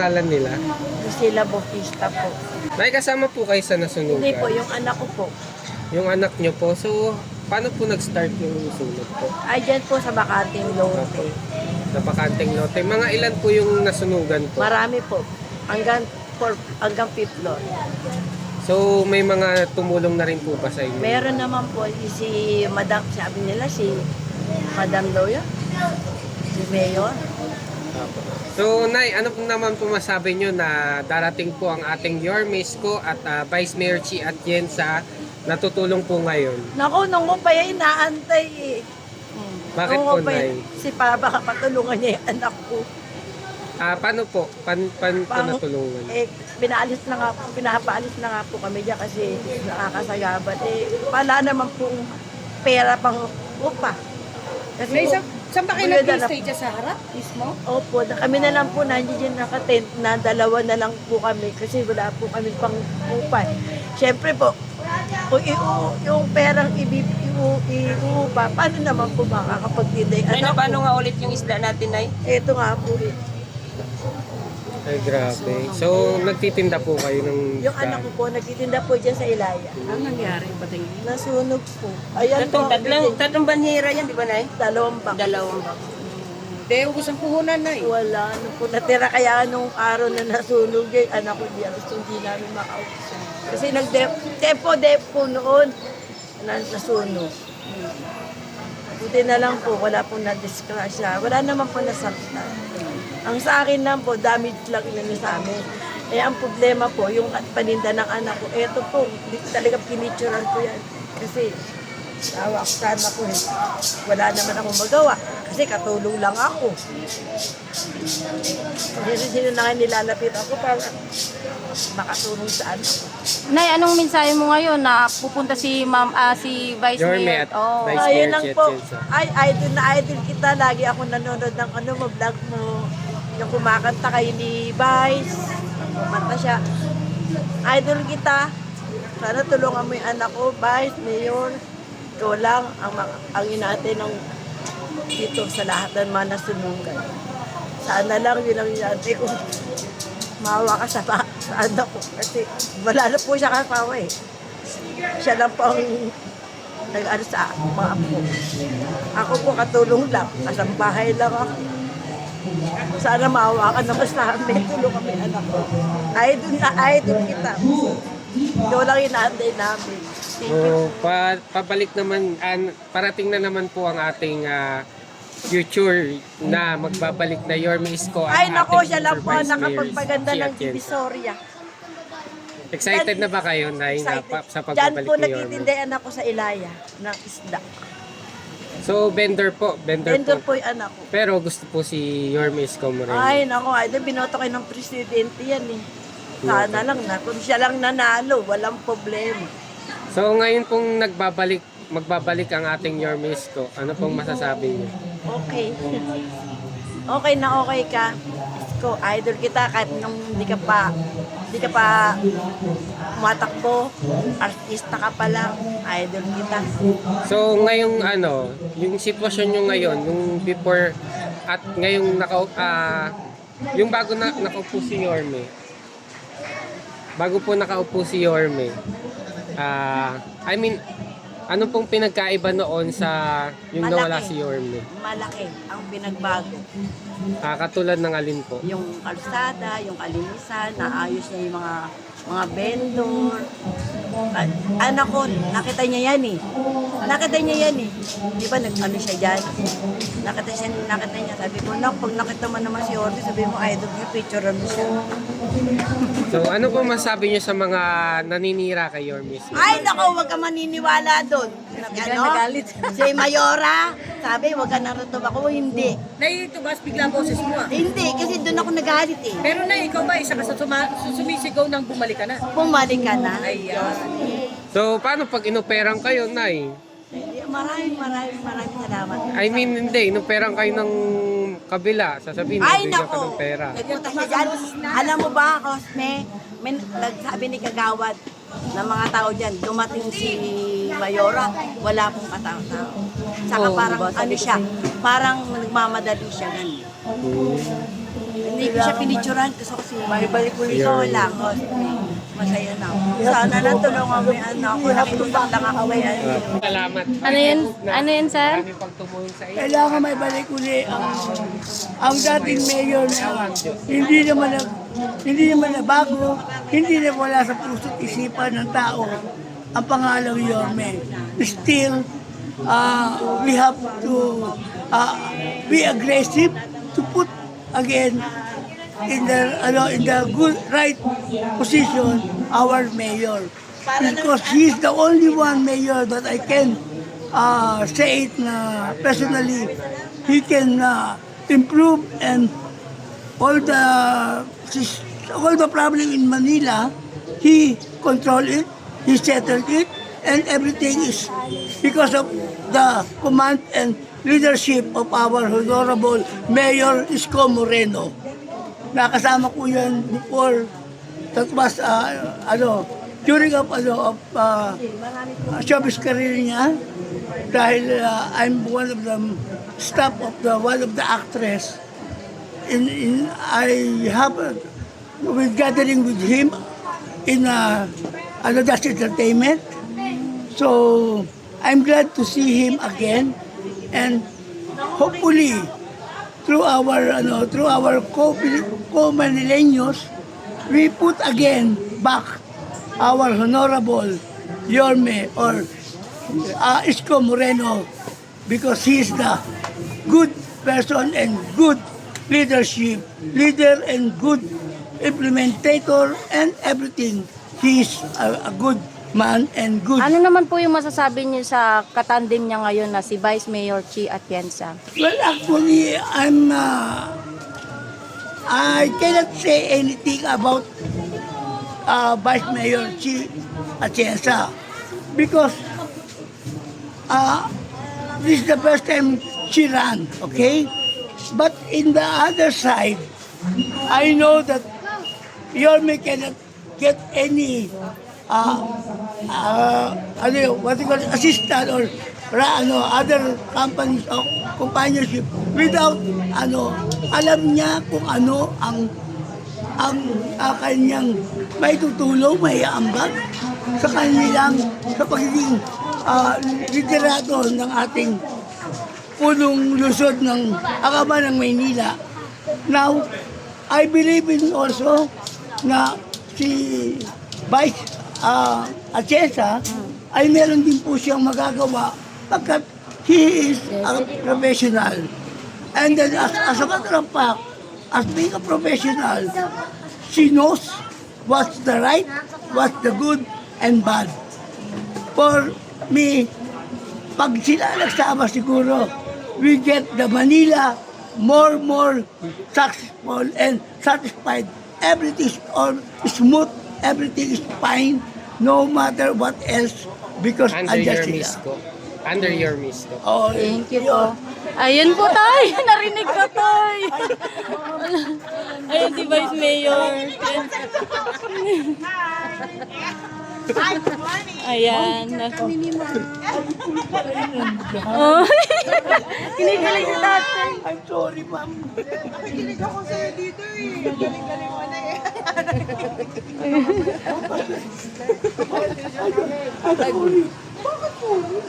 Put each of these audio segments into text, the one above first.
pangalan nila? Sila Bautista po. Nay, kasama po kayo sa nasunugan? Hindi po, yung anak ko po. Yung anak nyo po. So, paano po nag-start yung sunog po? Ay, dyan po sa Bakating Lote. Napakanteng lote. Mga ilan po yung nasunugan po? Marami po. Hanggang, for, hanggang fifth floor. So, may mga tumulong na rin po ba sa inyo? Meron naman po si, si Madam, sabi nila si Madam Loya. Si Mayor. So, Nay, ano po naman po masabi nyo na darating po ang ating Yormes ko at ah, Vice Mayor Chi at Jen sa natutulong po ngayon? Naku, nung ko pa yan inaantay eh. Hmm. Bakit Nung po, pa yan- Nay? Si para baka patulungan niya yung anak ko. Ah, paano po? Pan, pan po Pang- natulungan? Eh, pinaalis na nga po, pinapaalis na nga po kami dyan kasi nakakasayaban. Eh, wala naman pong pera pang upa. Kasi May po, isang, saan ba kayo nag-stay dyan sa harap mismo? Opo, na kami na lang po nandiyan nakatent na dalawa na lang po kami kasi wala po kami pang upa. Siyempre po, kung iu, yung perang iuupa, paano naman po makakapagtinday? Nay, na Anak paano nga ulit yung isda natin, Nay? Ito nga po eh. Ay, grabe. So, nagtitinda po kayo ng Yung anak ko po, nagtitinda po dyan sa Ilaya. Ano nangyari? Patingin. Nasunog po. Ayan Tatlong, po, tatlong, tatlong banhira yan, di ba, Nay? dalawang bak. Dalawang ba? Hindi, ubos ang puhunan na eh. Wala, ano po, natira kaya nung araw na nasunog yung anak ko diyan, gusto hindi namin makauwi. Kasi nag-depo-depo noon na nasunog. Buti na lang po, wala pong na-discrasya. Wala naman po nasaktan. Ang sa akin lang po, damage lang yun sa amin. Eh, ang problema po, yung paninda ng anak ko, eto po, hindi talaga pinicturean ko yan. Kasi, tawa ko sana ko eh. Wala naman akong magawa. Kasi katulong lang ako. Sino-sino na nga nilalapit ako para makatulong sa anak ko. Nay, anong mensahe mo ngayon na pupunta si Ma'am ah, si Vice Yorme Mayor? at Oh. Vice Ayun Mayor lang Chet po. Jensa. Ay, idol na idol kita. Lagi ako nanonood ng ano mo, vlog mo. Yung kumakanta kayo ni Vice. Kumanta siya. Idol kita. Sana tulungan mo yung anak ko, Vice, Mayor. Ikaw lang ang, ang inate ng dito sa lahat ng mga nasunugan. Sana lang yun ang inate ko. Mawa ka sa, sa anak ko. Kasi wala na po siya kasawa eh. Siya lang po ang nag-ano sa mga apo. Ako po katulong lang. Kasambahay lang ako. Sana maawa ka naman sa amin. Tulong kami anak ko. Idol na idol kita. Ikaw lang inaantay namin. Thank you. So, pa, pabalik naman, an, parating na naman po ang ating ah, future na magbabalik na Yorme Isko at Ay nako, ating siya lang po ang Vice Mayor nakapagpaganda ng Atienza. Divisoria. Excited na ba kayo, Nay, na, pa, sa Diyan pagbabalik po ni Yorme? nagtitindayan ako sa Ilaya ng isda. So, vendor po, vendor, Vendor po. po yung anak ko. Pero gusto po si Yorme Isko Moreno. Ay, nako, ay, binoto kayo ng presidente yan eh. Sana lang na, kung siya lang nanalo, walang problema. So, ngayon pong nagbabalik, magbabalik ang ating Yorme Isko, ano pong masasabi niyo? Okay. okay na okay ka. Ko, idol kita kahit nung hindi ka pa hindi ka pa matakbo, artista ka pa lang, idol kita. So, ngayong ano, yung sitwasyon nyo ngayon, yung before at ngayong naka, ah, yung bago na nakaupo si Yorme, bago po nakaupo si Yorme, ah, I mean, ano pong pinagkaiba noon sa yung nawala Malaki. si Yorme? Malaki ang pinagbago. Ah, katulad ng alin po? Yung kalsada, yung kalinisan, naayos niya yung mga mga vendor. Anak ko, nakita niya yan eh. Nakita niya yan eh. Di ba nag-ano siya dyan? Nakita, siya, nakita niya. Sabi ko, nak, pag nakita mo naman si Ortiz, sabi mo, idol niya, picture mo siya. So, ano po masabi niyo sa mga naninira kay Yorme? Ay, nako, huwag ka maniniwala doon. Nag, ano? nagalit. Si Mayora, sabi, huwag ka narutob ako. Hindi. Naitugas bigla ang boses mo ah. Hindi, kasi doon ako nagalit eh. Pero na, ikaw ba isa ka sa suma- sumisigaw ng bumalik ka na? Bumalik ka na. Ayan. So, paano pag inoperang kayo, Nay? Maraming, maraming, maraming salamat. I mean, hindi. Inoperang kayo ng kabila. Sasabihin, Ay, bibigyan ka nako. ng pera. Nagpunta siya dyan. Alam mo ba, Cosme, may, nagsabi ni Kagawad ng mga tao dyan, dumating si Mayora, wala pong katao-tao. Saka parang, diba? Ano ko siya, parang nagmamadali siya ganun. Hmm. hindi ko siya pinicturan kasi kasi balik ulit ako lang. oh, Masaya na ako. Sana natulungan mo yung anak ko. Nakitutang lang ako ngayon. Salamat. Ano yun? Ano yun, sir? Kailangan may balik uli ang, ang dating mayor na hindi naman na, hindi naman na bago, hindi na wala sa puso't isipan ng tao ang pangalang Yorme. Still, uh, we have to uh, be aggressive to put again in the ano in the good right position our mayor because he's the only one mayor that I can uh, say it na personally he can uh, improve and all the all the problem in Manila he control it he settled it and everything is because of the command and leadership of our honorable Mayor Isko Moreno. Nakasama ko yan before. That was uh, ano during of ano of uh, showbiz career niya. Dahil uh, I'm one of the staff of the one of the actress. In, in I have a, with gathering with him in uh, ano that's entertainment. So I'm glad to see him again. And hopefully through our ano through our co co Manileños we put again back our honorable Yorme or uh, Isko Moreno because he is the good person and good leadership leader and good implementator and everything. He is a, a good man and good Ano naman po yung masasabi niyo sa katandem niya ngayon na si Vice Mayor Chi Atienza? Well, actually, I'm. Uh, I cannot say anything about uh, Vice Mayor Chi Atienza because uh, this is the first time she ran, okay? But in the other side, I know that Yorme cannot get any uh, uh, ano yun, what you call assistant or ra, ano, other companies or companionship without ano, alam niya kung ano ang ang uh, kanyang may tutulong, may ambag sa kanilang sa pagiging uh, liderato ng ating punong lusod ng Akaba ng Maynila. Now, I believe in also na si Vice uh, Atienza ay meron din po siyang magagawa pagkat he is a professional. And then as, as a matter of fact, as being a professional, she knows what's the right, what's the good and bad. For me, pag sila nagsama siguro, we get the Manila more, more successful and satisfied. Everything is all smooth, everything is fine, no matter what else, because Under andyan your sila. misko. Under your misko. Oh, Thank you po. Ayun po, Tay! Narinig ko, Tay! Ayun si Vice Mayor. Ayan. Oh. Kinikilig si tatay. I'm sorry, ma'am.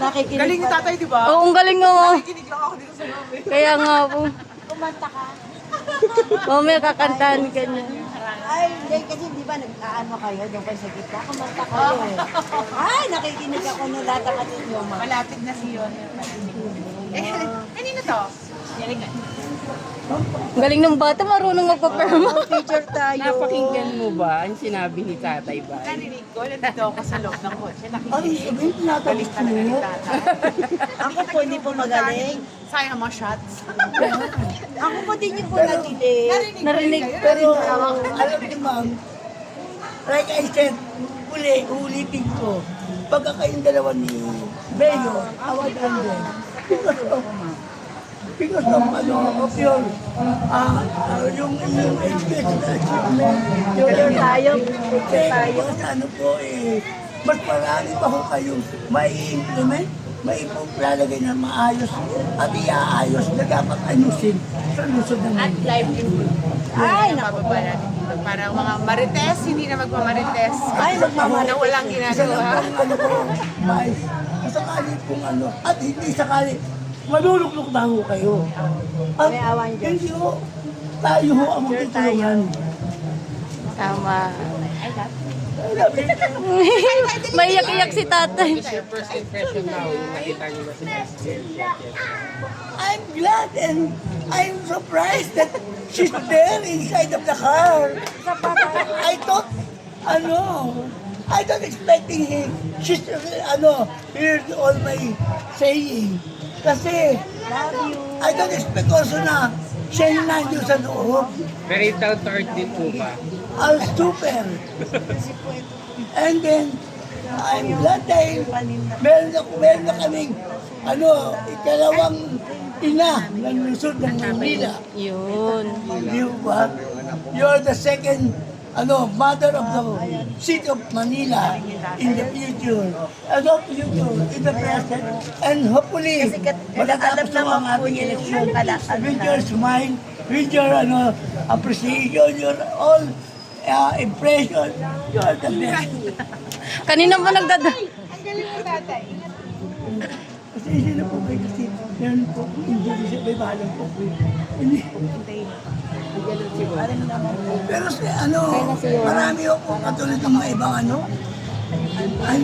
Nakikinig Galing ni tatay, di ba? Oo, ang galing nga. Kinig lang ako dito sa mami. Kaya nga po. Kumanta ka. Mamaya kakantahan ka niya. Ay, hindi. Kasi di ba nag-aano kayo doon kayo sa gitna? Kumanta kayo eh. Ay, nakikinig ako nung lahat ng ninyo. ma. Malapit na si Yon. Eh, kanino to? Ang galing ng bata, marunong magpaperma. Picture tayo. Napakinggan mo ba ang sinabi ni Tatay ba? Narinig ko, nandito ako sa loob ng kotse. Ano Nakikinig. sabihin, tinatalis Galing talaga ni mo? tatay. Ako po, hindi po magaling. Sayang mga shots. Ako po din yung po nadilig. Narinig. Pero, alam niyo, ma'am, like I said, uli, ulitin ko, pagka kayong dalawa ni Beo, awad din. Because of, ano, of your, ah, ah, yung, yung education achievement, yung, Picture tayo. Picture tayo. Ano po, eh, mas marami pa ho kayong mai implement may lalagay na maayos at iaayos na dapat ayusin sa lusod ng At mundo. livelihood. Ay, nakababa natin dito. Para mga marites, hindi na magmamarites. Ay, magmamarites. Na walang ginagawa. ano ko, mais, sakali kung ano, at hindi sakali, maluluklok na ho kayo. At May hindi ho, tayo ho ang magtutulungan. Tama. Maiyak-iyak si tatay. What's your first impression now nakita niyo na si? I'm glad and I'm surprised that she's there inside of the car. I thought, ano, I don't expecting him. She's, uh, ano, heard all my saying. Kasi, I don't expect also na siya yung nandiyo sa loob. Very down to earth din po ba? Al super. And then, I'm glad dahil meron na, meron na kaming, ano, ikalawang ina ng lusod ng Manila. Yun. You what? You're the second ano, mother of the city of Manila in the future. And of future, in the present. And hopefully, matatapos na ang ating election. With your smile, with your ano, appreciation, your all uh, impression, you're the best. Kanina pa nagdada. Ang galing mo, tatay. Kasi hindi na po kayo kasi meron po injury sa may balang po. Hindi. Pero si ano, marami ako katulad ng mga ibang ano. Ay,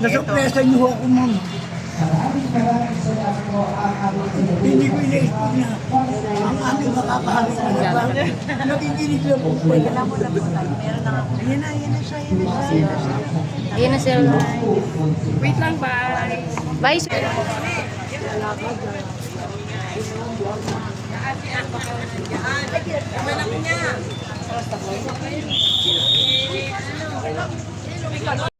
nasurpresa niyo ako ma'am. Hindi ko ina-expect na ang aming makakahalik na ba? Nakikinig lang po pala. Alam mo na po tayo. Meron na ako. Yan na, yan na siya, yan na siya. Yan na siya. Na sir. Wait lang, bye. Vice